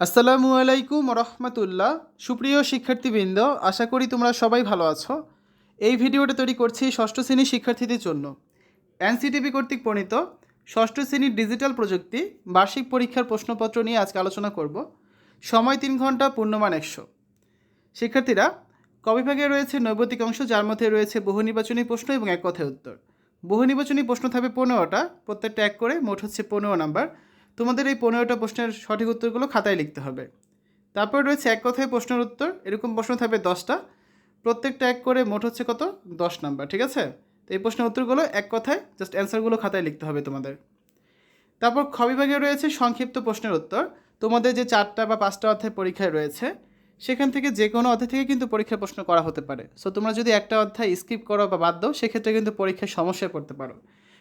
আসসালামু আলাইকুম রহমতুল্লাহ। সুপ্রিয় শিক্ষার্থীবৃন্দ, আশা করি তোমরা সবাই ভালো আছো। এই ভিডিওটা তৈরি করছি ষষ্ঠ শ্রেণির শিক্ষার্থীদের জন্য। এনসিটিভি কর্তৃক প্রণীত ষষ্ঠ শ্রেণির ডিজিটাল প্রযুক্তি বার্ষিক পরীক্ষার প্রশ্নপত্র নিয়ে আজকে আলোচনা করব। সময় তিন ঘণ্টা, পূর্ণমান একশো। শিক্ষার্থীরা, কবিভাগে রয়েছে নৈবতিক অংশ, যার মধ্যে রয়েছে বহু নির্বাচনী প্রশ্ন এবং এক কথায় উত্তর। বহু নির্বাচনী প্রশ্ন থাকবে পনেরোটা, প্রত্যেকটা এক করে, মোট হচ্ছে পনেরো নাম্বার। তোমাদের এই পনেরোটা প্রশ্নের সঠিক উত্তরগুলো খাতায় লিখতে হবে। তারপর রয়েছে এক কথায় প্রশ্নের উত্তর, এরকম প্রশ্ন থাকবে দশটা। প্রত্যেকটা এক করে মোট হচ্ছে কত? দশ নাম্বার, ঠিক আছে? তো এই প্রশ্নের উত্তরগুলো এক কথায় জাস্ট অ্যান্সারগুলো খাতায় লিখতে হবে তোমাদের। তারপর খ বিভাগে রয়েছে সংক্ষিপ্ত প্রশ্নের উত্তর। তোমাদের যে চারটা বা পাঁচটা অধ্যায় পরীক্ষায় রয়েছে, সেখান থেকে যে কোনো অধ্যায় থেকে কিন্তু পরীক্ষার প্রশ্ন করা হতে পারে। সো তোমরা যদি একটা অধ্যায় স্কিপ করো বা বাদ দাও, সেক্ষেত্রে কিন্তু পরীক্ষায় সমস্যায় পড়তে পারো।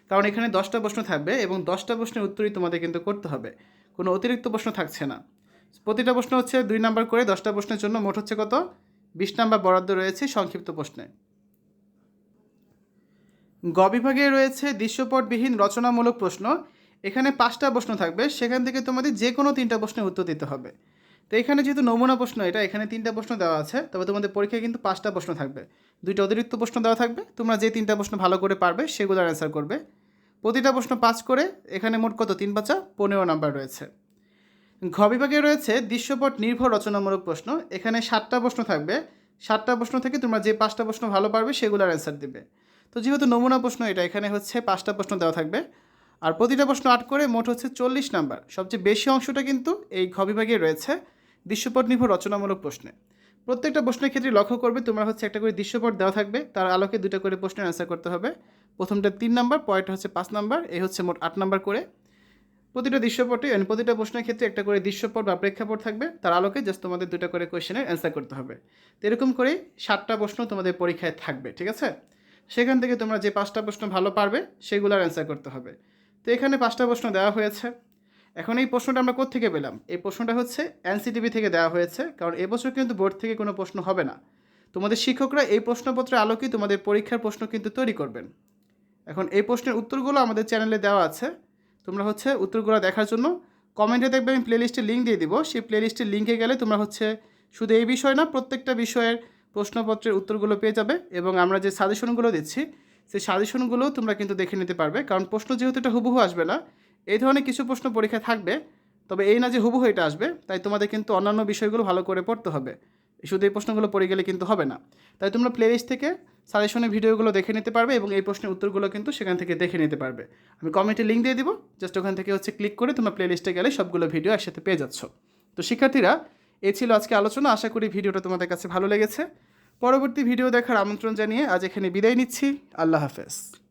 কারণ এখানে দশটা প্রশ্ন থাকবে এবং দশটা প্রশ্নের উত্তরই তোমাদের কিন্তু করতে হবে। কোনো অতিরিক্ত প্রশ্ন থাকছে না। প্রতিটা প্রশ্ন হচ্ছে দুই নাম্বার করে দশটা প্রশ্নের জন্য মোট হচ্ছে কত? বিশ নাম্বার বরাদ্দ রয়েছে সংক্ষিপ্ত প্রশ্নে। গ বিভাগে রয়েছে দৃশ্যপটবিহীন রচনামূলক প্রশ্ন। এখানে পাঁচটা প্রশ্ন থাকবে। সেখান থেকে তোমাদের যে কোনো তিনটা প্রশ্নের উত্তর দিতে হবে। তো এখানে যেহেতু নমুনা প্রশ্ন, এটা এখানে তিনটা প্রশ্ন দেওয়া আছে, তবে তোমাদের পরীক্ষায় কিন্তু পাঁচটা প্রশ্ন থাকবে। দুইটা অতিরিক্ত প্রশ্ন দেওয়া থাকবে। তোমরা যে তিনটা প্রশ্ন ভালো করে পারবে, সেগুলোর অ্যান্সার করবে। প্রতিটা প্রশ্ন পাঁচ করে, এখানে মোট কত? তিন পাঁচা, পনেরো নাম্বার রয়েছে। ঘ বিভাগে রয়েছে দৃশ্যপট নির্ভর রচনামূলক প্রশ্ন। এখানে সাতটা প্রশ্ন থাকবে। সাতটা প্রশ্ন থেকে তোমরা যে পাঁচটা প্রশ্ন ভালো পারবে সেগুলোর অ্যান্সার দিবে। তো যেহেতু নমুনা প্রশ্ন এটা, এখানে হচ্ছে পাঁচটা প্রশ্ন দেওয়া থাকবে। আর প্রতিটা প্রশ্ন আট করে, মোট হচ্ছে চল্লিশ নাম্বার। সবচেয়ে বেশি অংশটা কিন্তু এই ঘ বিভাগে রয়েছে দৃশ্যপট নির্ভর রচনামূলক প্রশ্নে। প্রত্যেকটা প্রশ্নের ক্ষেত্রে লক্ষ্য করবে তোমরা হচ্ছে একটা করে দৃশ্যপট দেওয়া থাকবে। তার আলোকে দুটো করে প্রশ্নের অ্যান্সার করতে হবে। প্রথমটা তিন নাম্বার, পরেরটা হচ্ছে পাঁচ নাম্বার এই হচ্ছে মোট আট নাম্বার করে। প্রতিটা দৃশ্যপটে মানে প্রতিটা প্রশ্নের ক্ষেত্রে একটা করে দৃশ্যপট বা প্রেক্ষাপট থাকবে, তার আলোকে জাস্ট তোমাদের দুটো করে কোয়েশ্চেনের অ্যান্সার করতে হবে। তো এরকম করেই সাতটা প্রশ্ন তোমাদের পরীক্ষায় থাকবে, ঠিক আছে? সেখান থেকে তোমরা যে পাঁচটা প্রশ্ন ভালো পারবে, সেগুলোর অ্যান্সার করতে হবে। তো এখানে পাঁচটা প্রশ্ন দেওয়া হয়েছে। এখন এই প্রশ্নটা আমরা কোত্থেকে পেলাম? এই প্রশ্নটা হচ্ছে এনসিটিভি থেকে দেওয়া হয়েছে, কারণ এবছর কিন্তু বোর্ড থেকে কোনো প্রশ্ন হবে না। তোমাদের শিক্ষকরা এই প্রশ্নপত্রের আলোকেই তোমাদের পরীক্ষার প্রশ্ন কিন্তু তৈরি করবেন। এখন এই প্রশ্নের উত্তরগুলো আমাদের চ্যানেলে দেওয়া আছে। তোমরা হচ্ছে উত্তরগুলো দেখার জন্য কমেন্টে দেখবে আমি প্লেলিস্টের লিঙ্ক দিয়ে দিব। সেই প্লেলিস্টের লিঙ্কে গেলে তোমরা হচ্ছে শুধু এই বিষয় না, প্রত্যেকটা বিষয়ের প্রশ্নপত্রের উত্তরগুলো পেয়ে যাবে এবং আমরা যে সাজেশনগুলো দিচ্ছি, সেই সাজেশনগুলোও তোমরা কিন্তু দেখে নিতে পারবে। কারণ প্রশ্ন যেহেতু এটা হুবহু আসবে না, এই ধরনের কিছু প্রশ্ন পরীক্ষা থাকবে। তবে এই না যে হুবহু এটা আসবে, তাই তোমাদের কিন্তু অন্যান্য বিষয়গুলো ভালো করে পড়তে হবে। শুধু এই প্রশ্নগুলো পড়ে গেলে কিন্তু হবে না। তাই তোমরা প্লেলিস্ট থেকে সাজেশনের ভিডিওগুলো দেখে নিতে পারবে এবং এই প্রশ্নের উত্তরগুলো কিন্তু সেখান থেকে দেখে নিতে পারবে। আমি কমেন্টে লিঙ্ক দিয়ে দিব। জাস্ট ওখান থেকে হচ্ছে ক্লিক করে তোমরা প্লেলিস্টে গেলে সবগুলো ভিডিও একসাথে পেয়ে যাচ্ছ। তো শিক্ষার্থীরা এই ছিল আজকে আলোচনা। আশা করি ভিডিওটা তোমাদের কাছে ভালো লেগেছে। পরবর্তী ভিডিও দেখার আমন্ত্রণ জানিয়ে আজ এখানে বিদায় নিচ্ছি। আল্লাহ হাফেজ।